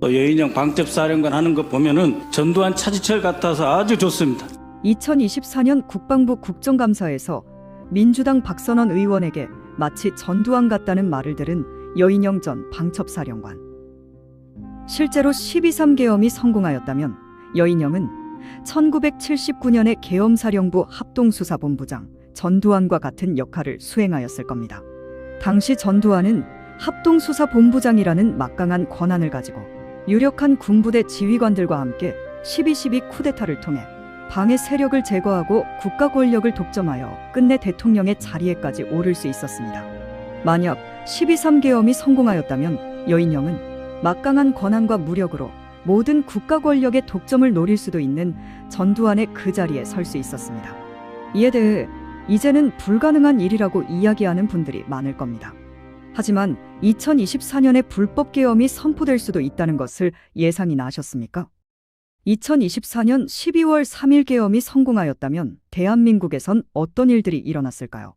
또 여인형 방첩사령관 하는 거 보면은 전두환 차지철 같아서 아주 좋습니다. 2024년 국방부 국정감사에서 민주당 박선원 의원에게 마치 전두환 같다는 말을 들은 여인영 전 방첩사령관. 실제로 12.3 계엄이 성공하였다면 여인영은 1979년에 계엄사령부 합동수사본부장 전두환과 같은 역할을 수행하였을 겁니다. 당시 전두환은 합동수사본부장이라는 막강한 권한을 가지고 유력한 군부대 지휘관들과 함께 12.12 쿠데타를 통해 방해 세력을 제거하고 국가 권력을 독점하여 끝내 대통령의 자리에까지 오를 수 있었습니다. 만약 12.3 계엄이 성공하였다면 여인영은 막강한 권한과 무력으로 모든 국가 권력의 독점을 노릴 수도 있는 전두환의 그 자리에 설 수 있었습니다. 이에 대해 이제는 불가능한 일이라고 이야기하는 분들이 많을 겁니다. 하지만 2024년에 불법 계엄이 선포될 수도 있다는 것을 예상이 나셨습니까? 2024년 12월 3일 계엄이 성공하였다면 대한민국에선 어떤 일들이 일어났을까요?